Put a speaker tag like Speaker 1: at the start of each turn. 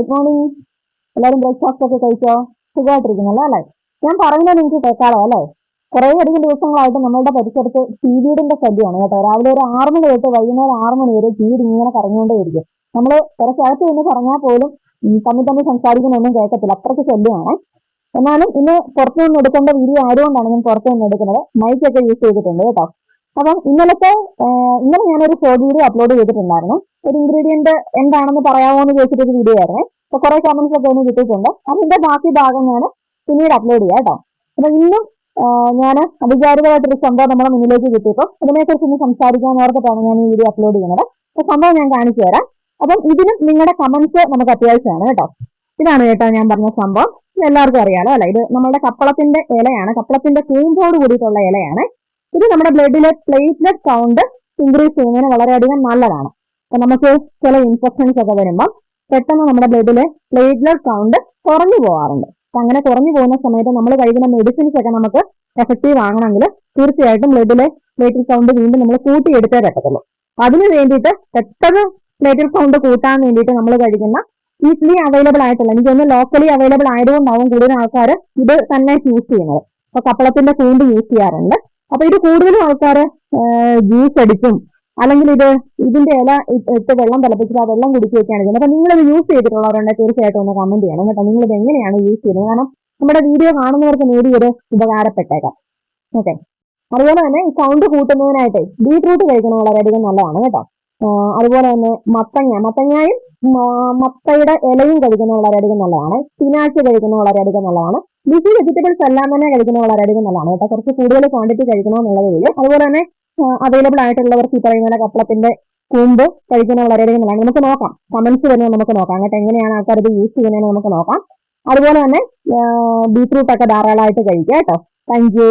Speaker 1: Good morning എല്ലാവരും breakfast ഒക്കെ കഴിച്ചോ? സുഖമായിട്ടിരിക്കുന്നല്ലോ അല്ലേ? ഞാൻ പറയുന്നത് നിങ്ങൾക്ക് കേൾക്കാളോ അല്ലേ? കുറേ അധികം ദിവസങ്ങളായിട്ട് നമ്മളുടെ പരിസരത്ത് ചീവീടിന്റെ ശല്യമാണ് കേട്ടോ. രാവിലെ ഒരു ആറ് മണി തൊട്ട് വൈകുന്നേരം ആറ് മണി വരെ ചീവീട് ഇങ്ങനെ കറങ്ങിക്കൊണ്ടേയിരിക്കും നമ്മൾ കുറച്ചകത്ത് നിന്ന് പറഞ്ഞാൽ പോലും തമ്മിൽ തമ്മിൽ സംസാരിക്കുന്നൊന്നും കേൾക്കത്തില്ല. അത്രയ്ക്ക് ശല്യമാണ്. എന്നാലും ഇന്ന് പുറത്തു നിന്ന് എടുക്കേണ്ട വീഡിയോ ആയതുകൊണ്ടാണ് ഞാൻ പുറത്തു നിന്ന് എടുക്കുന്നത് മൈക്കൊക്കെ യൂസ് ചെയ്തിട്ടുണ്ട് കേട്ടോ. അപ്പം ഇന്നലത്തെ ഇന്നലെ ഞാനൊരു ഷോർട്ട് വീഡിയോ അപ്ലോഡ് ചെയ്തിട്ടുണ്ടായിരുന്നു. ഒരു ഇൻഗ്രീഡിയന്റ് എന്താണെന്ന് പറയാമോ എന്ന് ചോദിച്ചിട്ടൊരു വീഡിയോ ആയിരുന്നു. അപ്പൊ കുറെ കമന്റ്സ് ഒക്കെ അതിന് കിട്ടിയിട്ടുണ്ട്. അതിന്റെ ബാക്കി ഭാഗം ഞാൻ പിന്നീട് അപ്ലോഡ് ചെയ്യാം കേട്ടോ. അപ്പൊ ഇന്നും ഞാൻ അവിചാരിതമായിട്ടൊരു സംഭവം നമ്മുടെ മുന്നിലേക്ക് കിട്ടിയപ്പോൾ അതിനെക്കുറിച്ച് ഇന്ന് സംസാരിക്കാൻ ഓർത്തിട്ടാണ് ഞാൻ ഈ വീഡിയോ അപ്ലോഡ് ചെയ്യുന്നത്. അപ്പൊ സംഭവം ഞാൻ കാണിച്ചു തരാം. അപ്പം ഇതിനും നിങ്ങളുടെ കമന്റ്സ് നമുക്ക് അത്യാവശ്യമാണ് കേട്ടോ. ഇതാണ് കേട്ടോ ഞാൻ പറഞ്ഞ സംഭവം. എല്ലാവർക്കും അറിയാലോ അല്ലെ? ഇത് നമ്മുടെ കപ്പളത്തിന്റെ ഇലയാണ്. കപ്പളത്തിന്റെ കൂമ്പോട് കൂടിയിട്ടുള്ള ഇലയാണ്. ഇത് നമ്മുടെ ബ്ലഡിലെ പ്ലേറ്റ്ലെറ്റ് കൗണ്ട് ഇൻക്രീസ് ചെയ്യുന്നതിന് വളരെയധികം നല്ലതാണ്. അപ്പൊ നമുക്ക് ചില ഇൻഫെക്ഷൻസ് ഒക്കെ വരുമ്പോൾ പെട്ടെന്ന് നമ്മുടെ ബ്ലഡിലെ പ്ലേറ്റ്ലെറ്റ് കൗണ്ട് കുറഞ്ഞു പോകാറുണ്ട്. അങ്ങനെ കുറഞ്ഞു പോകുന്ന സമയത്ത് നമ്മൾ കഴിക്കുന്ന മെഡിസിൻസ് ഒക്കെ നമുക്ക് എഫക്റ്റീവ് ആകണമെങ്കിൽ തീർച്ചയായിട്ടും ബ്ലഡിലെ പ്ലേറ്റ്ലെറ്റ് കൗണ്ട് വീണ്ടും നമ്മൾ കൂട്ടിയെടുത്തേ പറ്റത്തുള്ളൂ. അതിന് വേണ്ടിയിട്ട് പെട്ടെന്ന് പ്ലേറ്റ്ലെറ്റ് കൗണ്ട് കൂട്ടാൻ വേണ്ടിയിട്ട് നമ്മൾ കഴിക്കുന്ന ഈസിലി അവൈലബിൾ ആയിട്ടുള്ള എനിക്ക് തോന്നുന്നു ലോക്കലി അവൈലബിൾ ആയതുകൊണ്ടാവും കൂടുതൽ ആൾക്കാർ ഇത് തന്നെ യൂസ് ചെയ്യുന്നത്. അപ്പൊ കപ്പളത്തിന്റെ കൂണ്ട് യൂസ് ചെയ്യാറുണ്ട്. അപ്പൊ ഇത് കൂടുതലും ആൾക്കാർ ജ്യൂസ് അടിക്കും. അല്ലെങ്കിൽ ഇത് ഇതിന്റെ ഇല ഇട്ട് വെള്ളം തിളപ്പിച്ചിട്ട് ആ വെള്ളം കുടിക്കുകയൊക്കെയാണ് ചെയ്യുന്നത്. അപ്പൊ നിങ്ങളിത് യൂസ് ചെയ്തിട്ടുള്ളവരുണ്ട് തീർച്ചയായിട്ടും ഒന്ന് കമന്റ് ചെയ്യണം കേട്ടോ. നിങ്ങൾ ഇത് എങ്ങനെയാണ് യൂസ് ചെയ്യുന്നത്? കാരണം നമ്മുടെ വീഡിയോ കാണുന്നവർക്ക് നേടി ഒരു ഉപകാരപ്പെട്ടേക്കാം. ഓക്കെ അതുപോലെ തന്നെ ഈ സൗണ്ട് കൂട്ടുന്നതിനായിട്ട് ബീട്രൂട്ട് കഴിക്കുന്നത് വളരെയധികം നല്ലതാണ് കേട്ടോ. അതുപോലെ തന്നെ മത്തങ്ങ. മത്തങ്ങയും മത്തയുടെ ഇലയും കഴിക്കുന്നത് വളരെയധികം നല്ലതാണ്. സ്പിനാച്ച് കഴിക്കുന്നത് വളരെയധികം നല്ലതാണ്. ലിസി വെജിറ്റബിൾസ് എല്ലാം തന്നെ കഴിക്കുന്നത് വളരെയധികം നല്ലതാണ് കേട്ടോ. കുറച്ച് കൂടുതൽ ക്വാണ്ടിറ്റി കഴിക്കണമെന്നുള്ളതേ ഉള്ളൂ. അതുപോലെ തന്നെ അവൈലബിൾ ആയിട്ടുള്ളവർക്ക് ഈ പറയുന്ന കപ്പളത്തിന്റെ കൂമ്പ് കഴിക്കുന്നത് വളരെയധികം നല്ലതാണ്. നമുക്ക് നോക്കാം. കമന്റ്സ് വരുന്നത് നമുക്ക് നോക്കാം. കേട്ടോ എങ്ങനെയാണ് ആൾക്കാർ ഇത് യൂസ് ചെയ്യുന്നതെന്ന് നമുക്ക് നോക്കാം. അതുപോലെ തന്നെ ബീറ്റ്റൂട്ട് ഒക്കെ ധാരാളമായിട്ട് കഴിക്കാം കേട്ടോ. താങ്ക്